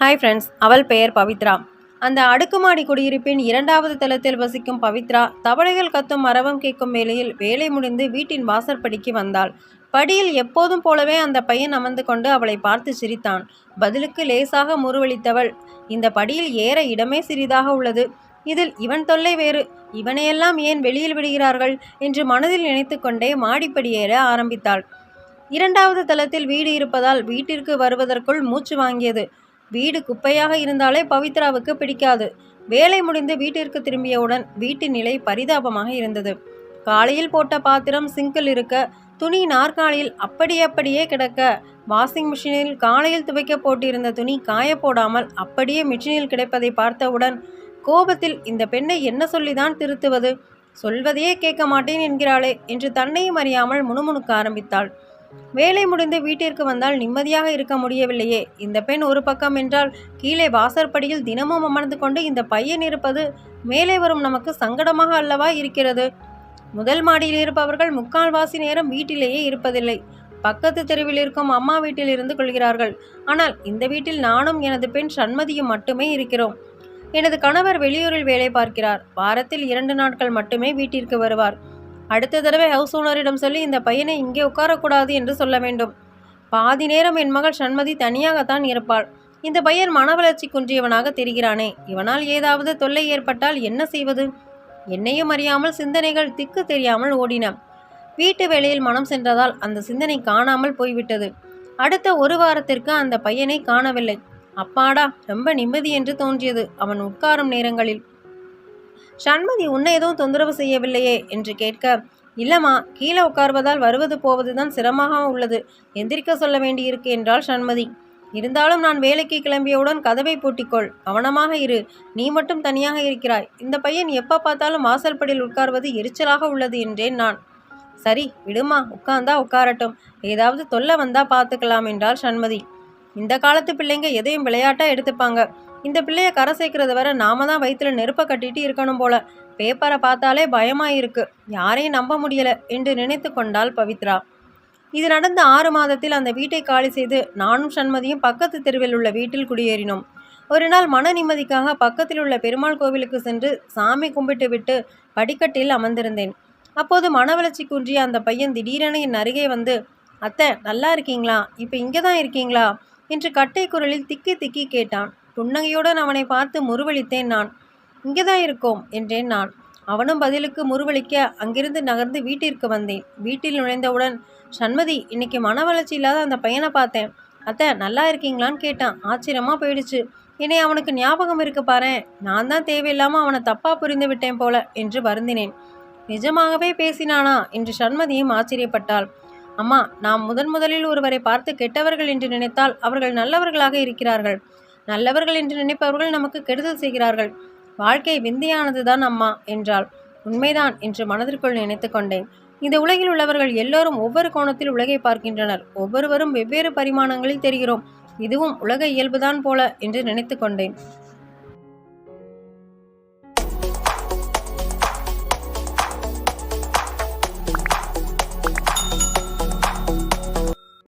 Hi friends அவள் பெயர் பவித்ரா. அந்த அடுக்குமாடி குடியிருப்பின் இரண்டாவது தளத்தில் வசிக்கும் பவித்ரா தவளைகள் கத்தும் மரபம் கேட்கும் வேளையில் வேலை முடிந்து வீட்டின் வாசற்படிக்கு வந்தாள். படியில் எப்போதும் போலவே அந்த பையன் அமர்ந்து கொண்டு அவளை பார்த்து சிரித்தான். பதிலுக்கு லேசாக முறுவளித்தவள் இந்த படியில் ஏற இடமே சிறிதாக உள்ளது. இதில் இவன் தொல்லை வேறு. இவனையெல்லாம் ஏன் வெளியில் விடுகிறார்கள்? என்று மனதில் நினைத்து கொண்டே மாடிப்படியேற ஆரம்பித்தாள். இரண்டாவது தளத்தில் வீடு இருப்பதால் வீட்டிற்கு வருவதற்குள் மூச்சு வாங்கியது. வீடு குப்பையாக இருந்தாலே பவித்ராவுக்கு பிடிக்காது. வேலை முடிந்து வீட்டிற்கு திரும்பியவுடன் வீட்டின் நிலை பரிதாபமாக இருந்தது. காலையில் போட்ட பாத்திரம் சிங்கில் இருக்க துணி நாற்காலியில் அப்படி அப்படியே கிடக்க வாஷிங் மிஷினில் காலையில் துவைக்க போட்டிருந்த துணி காய போடாமல் அப்படியே மிஷினில் கிடைப்பதை பார்த்தவுடன் கோபத்தில் இந்த பெண்ணை என்ன சொல்லிதான் திருத்துவது? சொல்வதையே கேட்க மாட்டேன் என்கிறாளே என்று தன்னையும் அறியாமல் முணுமுணுக்க ஆரம்பித்தாள். வேலை முடிந்து வீட்டிற்கு வந்தால் நிம்மதியாக இருக்க முடியவில்லையே. இந்த பெண் ஒரு பக்கம் என்றால் கீழே வாசற்படியில் தினமும் அமர்ந்து கொண்டு இந்த பையன் இருப்பது மேலே வரும் நமக்கு சங்கடமாக அல்லவா இருக்கிறது? முதல் மாடியில் இருப்பவர்கள் முக்கால்வாசி நேரம் வீட்டிலேயே இருப்பதில்லை. பக்கத்து தெருவில் இருக்கும் அம்மா வீட்டில் இருந்து கொள்கிறார்கள். ஆனால் இந்த வீட்டில் நானும் எனது பெண் சண்மதியும் மட்டுமே இருக்கிறோம். எனது கணவர் வெளியூரில் வேலை பார்க்கிறார். வாரத்தில் இரண்டு நாட்கள் மட்டுமே வீட்டிற்கு வருவார். அடுத்த தடவை ஹவுஸ் ஓனரிடம் சொல்லி இந்த பையனை இங்கே உட்காரக்கூடாது என்று சொல்ல வேண்டும். பாதி நேரம் என் மகள் சண்மதி தனியாகத்தான் இருப்பாள். இந்த பையன் மனவளர்ச்சி குன்றியவனாக தெரிகிறானே. இவனால் ஏதாவது தொல்லை ஏற்பட்டால் என்ன செய்வது? என்னையும் அறியாமல் சிந்தனைகள் திக்கு தெரியாமல் ஓடின. வீட்டு வேலையில் மனம் சென்றதால் அந்த சிந்தனை காணாமல் போய்விட்டது. அடுத்த ஒரு வாரத்திற்கு அந்த பையனை காணவில்லை. அப்பாடா ரொம்ப நிம்மதி என்று தோன்றியது அவன் உட்காரும் நேரங்களில். சண்மதி உன்னை எதுவும் தொந்தரவு செய்யவில்லையே என்று கேட்க இல்லம்மா கீழே உட்கார்வதால் வருவது போவது தான் சிரமமாக உள்ளது. எந்திரிக்க சொல்ல வேண்டியிருக்கு என்றாள் சண்மதி இருந்தாலும் நான் வேலைக்கு கிளம்பியவுடன் கதவை பூட்டிக்கொள் கவனமாக இரு. நீ மட்டும் தனியாக இருக்கிறாய். இந்த பையன் எப்போ பார்த்தாலும் வாசல்படியில் உட்கார்வது எரிச்சலாக உள்ளது என்றேன் நான். சரி விடுமா உட்கார்ந்தா உட்காரட்டும். ஏதாவது தொல்லை வந்தா பார்த்துக்கலாம் என்றாள் சண்மதி இந்த காலத்து பிள்ளைங்க எதையும் விளையாட்டாக எடுத்துப்பாங்க. இந்த பிள்ளைய கரை சேர்க்கறது வரை நாம தான் வயிற்றுல நெருப்பை கட்டிட்டு இருக்கணும் போல. பேப்பரை பார்த்தாலே பயமாயிருக்கு யாரையும் நம்ப முடியல என்று நினைத்து கொண்டாள் பவித்ரா. இது நடந்த ஆறு மாதத்தில் அந்த வீட்டை காலி செய்து நானும் சண்மதியும் பக்கத்து தெருவில் உள்ள வீட்டில் குடியேறினோம். ஒரு நாள் மன நிம்மதிக்காக பக்கத்தில் உள்ள பெருமாள் கோவிலுக்கு சென்று சாமி கும்பிட்டு விட்டு படிக்கட்டில் அமர்ந்திருந்தேன். அப்போது மனவளர்ச்சி குன்றிய அந்த பையன் திடீரென என் அருகே வந்து அத்தை நல்லா இருக்கீங்களா? இப்போ இங்கே தான் இருக்கீங்களா? என்று கட்டை குரலில் திக்கி திக்கி கேட்டான். புன்னகையுடன் அவனை பார்த்து முருவளித்தேன் நான். இங்கேதான் இருக்கோம் என்றேன் நான். அவனும் பதிலுக்கு முருவளிக்க அங்கிருந்து நகர்ந்து வீட்டிற்கு வந்தேன். வீட்டில் நுழைந்தவுடன் சண்மதி இன்னைக்கு மன வளர்ச்சி இல்லாத அந்த பையனை பார்த்தேன். அத்தை நல்லா இருக்கீங்களான்னு கேட்டான். ஆச்சரியமாக போயிடுச்சு. என்னை அவனுக்கு ஞாபகம் இருக்கு பாரேன். நான் தான் தேவையில்லாமல் அவனை தப்பா புரிந்து விட்டேன் போல என்று வருந்தினேன். நிஜமாகவே பேசினானா? என்று சண்மதியும் ஆச்சரியப்பட்டாள். அம்மா நாம் முதன் முதலில் ஒருவரை பார்த்து கெட்டவர்கள் என்று நினைத்தால் அவர்கள் நல்லவர்களாக இருக்கிறார்கள். நல்லவர்கள் என்று நினைப்பவர்கள் நமக்கு கெடுதல் செய்கிறார்கள். வாழ்க்கை விந்தையானதுதான் அம்மா என்றாள். உண்மைதான் என்று மனதிற்குள் நினைத்து கொண்டேன். இந்த உலகில் உள்ளவர்கள் எல்லோரும் ஒவ்வொரு கோணத்தில் உலகை பார்க்கின்றனர். ஒவ்வொருவரும் வெவ்வேறு பரிமாணங்களில் தெரிகிறோம். இதுவும் உலக இயல்புதான் போல என்று நினைத்து கொண்டேன்.